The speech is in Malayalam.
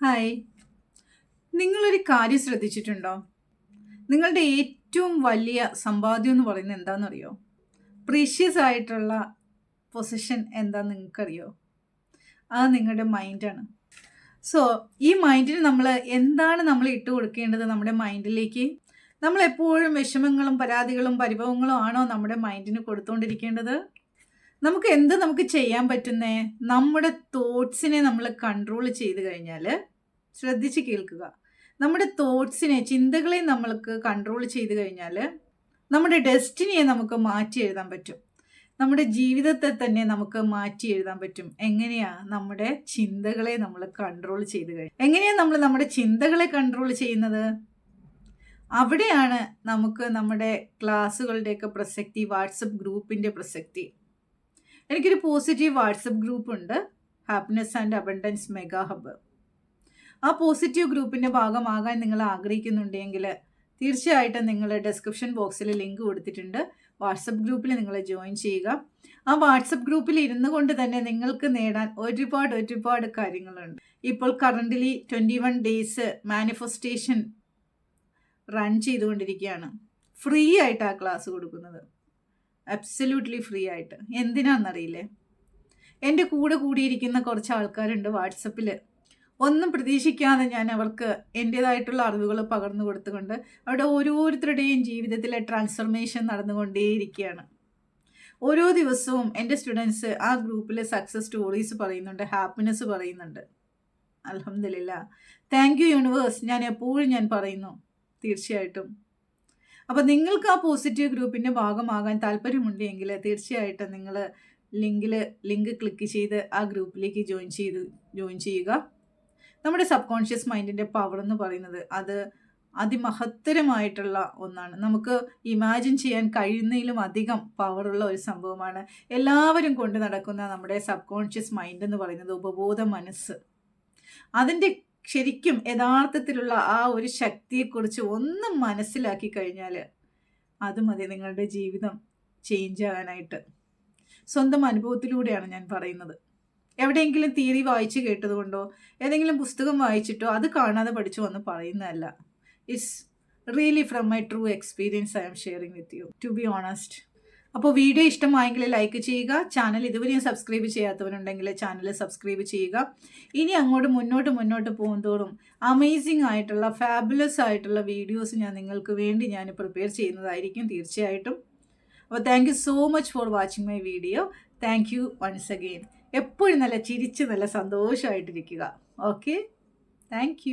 ഹായ്. നിങ്ങളൊരു കാര്യം ശ്രദ്ധിച്ചിട്ടുണ്ടോ? നിങ്ങളുടെ ഏറ്റവും വലിയ സമ്പാദ്യം എന്ന് പറയുന്നത് എന്താണെന്നറിയോ? പ്രീഷ്യസ് ആയിട്ടുള്ള പൊസിഷൻ എന്താന്ന് നിങ്ങൾക്കറിയോ? അത് നിങ്ങളുടെ മൈൻഡാണ് സോ ഈ മൈൻഡിന് നമ്മൾ എന്താണ് നമ്മൾ ഇട്ട് കൊടുക്കേണ്ടത് നമ്മുടെ മൈൻഡിലേക്ക് നമ്മൾ എപ്പോഴും വിഷമങ്ങളും പരാതികളും പരിഭവങ്ങളും ആണോ നമ്മുടെ മൈൻഡിന് കൊടുത്തുകൊണ്ടിരിക്കേണ്ടത് നമുക്ക് എന്ത് നമുക്ക് ചെയ്യാൻ പറ്റുന്നേ? നമ്മുടെ തോട്ട്സിനെ നമ്മൾ കൺട്രോൾ ചെയ്ത് കഴിഞ്ഞാൽ ശ്രദ്ധിച്ച് കേൾക്കുക. നമ്മുടെ തോട്ട്സിനെ ചിന്തകളെ നമ്മൾക്ക് കൺട്രോൾ ചെയ്ത് കഴിഞ്ഞാൽ നമ്മുടെ ഡെസ്റ്റിനിയെ നമുക്ക് മാറ്റി എഴുതാൻ പറ്റും. നമ്മുടെ ജീവിതത്തെ തന്നെ നമുക്ക് മാറ്റി എഴുതാൻ പറ്റും. എങ്ങനെയാ നമ്മുടെ ചിന്തകളെ നമ്മൾ കൺട്രോൾ ചെയ്ത് കഴിഞ്ഞാൽ എങ്ങനെയാ നമ്മൾ നമ്മുടെ ചിന്തകളെ കൺട്രോൾ ചെയ്യുന്നത്? അവിടെയാണ് നമുക്ക് നമ്മുടെ ക്ലാസ്സുകളുടെയൊക്കെ പ്രസക്തി വാട്സപ്പ് ഗ്രൂപ്പിന്റെ പ്രസക്തി. എനിക്കൊരു പോസിറ്റീവ് വാട്സപ്പ് ഗ്രൂപ്പ് ഉണ്ട്. Happiness and abundance mega hub ആ പോസിറ്റീവ് ഗ്രൂപ്പിന്റെ ഭാഗമാകാൻ നിങ്ങൾ ആഗ്രഹിക്കുന്നുണ്ടെങ്കിൽ തീർച്ചയായിട്ടും നിങ്ങൾ ഡിസ്ക്രിപ്ഷൻ ബോക്സിൽ ലിങ്ക് കൊടുത്തിട്ടുണ്ട്. വാട്സപ്പ് ഗ്രൂപ്പിൽ നിങ്ങൾ ജോയിൻ ചെയ്യുക. ആ വാട്സപ്പ് ഗ്രൂപ്പിൽ ഇരുന്നു കൊണ്ട് തന്നെ നിങ്ങൾക്ക് നേടാൻ ഒരുപാട് ഒരുപാട് കാര്യങ്ങളുണ്ട്. ഇപ്പോൾ currently twenty one days manifestation run ചെയ്തുകൊണ്ടിരിക്കുകയാണ്. ഫ്രീ ആയിട്ട് ആ ക്ലാസ് കൊടുക്കുന്നത്. അബ്സല്യൂട്ട്ലി ഫ്രീ ആയിട്ട്. എന്തിനാണെന്നറിയില്ലേ എന്റെ കൂടെ കൂടിയിരിക്കുന്ന കുറച്ച് ആൾക്കാരുണ്ട് വാട്സപ്പിൽ ഒന്നും പ്രതീക്ഷിക്കാതെ ഞാൻ അവർക്ക് എന്റേതായിട്ടുള്ള അറിവുകൾ പകർന്നു കൊടുത്തുകൊണ്ട് അവിടെ ഓരോരുത്തരുടെയും ജീവിതത്തിലെ ട്രാൻസ്ഫർമേഷൻ നടന്നുകൊണ്ടേയിരിക്കുകയാണ്. ഓരോ ദിവസവും എന്റെ സ്റ്റുഡൻസ് ആ ഗ്രൂപ്പിലെ സക്സസ് സ്റ്റോറീസ് പറയുന്നുണ്ട് ഹാപ്പിനെസ് പറയുന്നുണ്ട്. അലഹമില്ല താങ്ക് യു യൂണിവേഴ്സ് ഞാൻ എപ്പോഴും ഞാൻ പറയുന്നു. തീർച്ചയായിട്ടും. അപ്പോൾ നിങ്ങൾക്ക് ആ പോസിറ്റീവ് ഗ്രൂപ്പിന്റെ ഭാഗമാകാൻ താല്പര്യമുണ്ടെങ്കിൽ തീർച്ചയായിട്ടും നിങ്ങൾ ലിങ്കിൽ ലിങ്ക് ക്ലിക്ക് ചെയ്ത് ആ ഗ്രൂപ്പിലേക്ക് ജോയിൻ ചെയ്ത് ജോയിൻ ചെയ്യുക. നമ്മുടെ സബ് കോൺഷ്യസ് മൈൻഡിന്റെ പവർ എന്ന് പറയുന്നത് അത് അതിമഹത്തരമായിട്ടുള്ള ഒന്നാണ്. നമുക്ക് ഇമാജിൻ ചെയ്യാൻ കഴിയുന്നതിലും അധികം പവറുള്ള ഒരു സംഭവമാണ് എല്ലാവരും കൊണ്ട് നടക്കുന്ന നമ്മുടെ സബ് കോൺഷ്യസ് മൈൻഡ് എന്ന് പറയുന്നത് ഉപബോധ മനസ്സ്. അതിന്റെ ശരിക്കും യഥാർത്ഥത്തിലുള്ള ആ ഒരു ശക്തിയെക്കുറിച്ച് ഒന്നും മനസ്സിലാക്കി കഴിഞ്ഞാൽ അത് മതി നിങ്ങളുടെ ജീവിതം ചേഞ്ച് ആകാനായിട്ട് സ്വന്തം അനുഭവത്തിലൂടെയാണ് ഞാൻ പറയുന്നത്. എവിടെയെങ്കിലും തിയറി വായിച്ച് കേട്ടതുകൊണ്ടോ ഏതെങ്കിലും പുസ്തകം വായിച്ചിട്ടോ അത് കാണാതെ പഠിച്ചു വന്ന് പറയുന്നതല്ല. It's really from my true experience I'm sharing with you to be honest അപ്പോൾ വീഡിയോ ഇഷ്ടമായെങ്കിൽ ലൈക്ക് ചെയ്യുക. ചാനൽ ഇതുവരെയും സബ്സ്ക്രൈബ് ചെയ്യാത്തവരുണ്ടെങ്കിൽ ചാനൽ സബ്സ്ക്രൈബ് ചെയ്യുക. ഇനി അങ്ങോട്ട് മുന്നോട്ട് മുന്നോട്ട് പോകുന്തോറും അമേസിംഗ് ആയിട്ടുള്ള ഫാബുലസ് ആയിട്ടുള്ള വീഡിയോസ് ഞാൻ നിങ്ങൾക്ക് വേണ്ടി ഞാൻ പ്രിപ്പയർ ചെയ്യുന്നതായിരിക്കും തീർച്ചയായിട്ടും. അപ്പോൾ thank so much for watching my video thank you once again എപ്പോഴും നല്ല ചിരിച്ച് നല്ല സന്തോഷമായിട്ടിരിക്കുക. Okay thank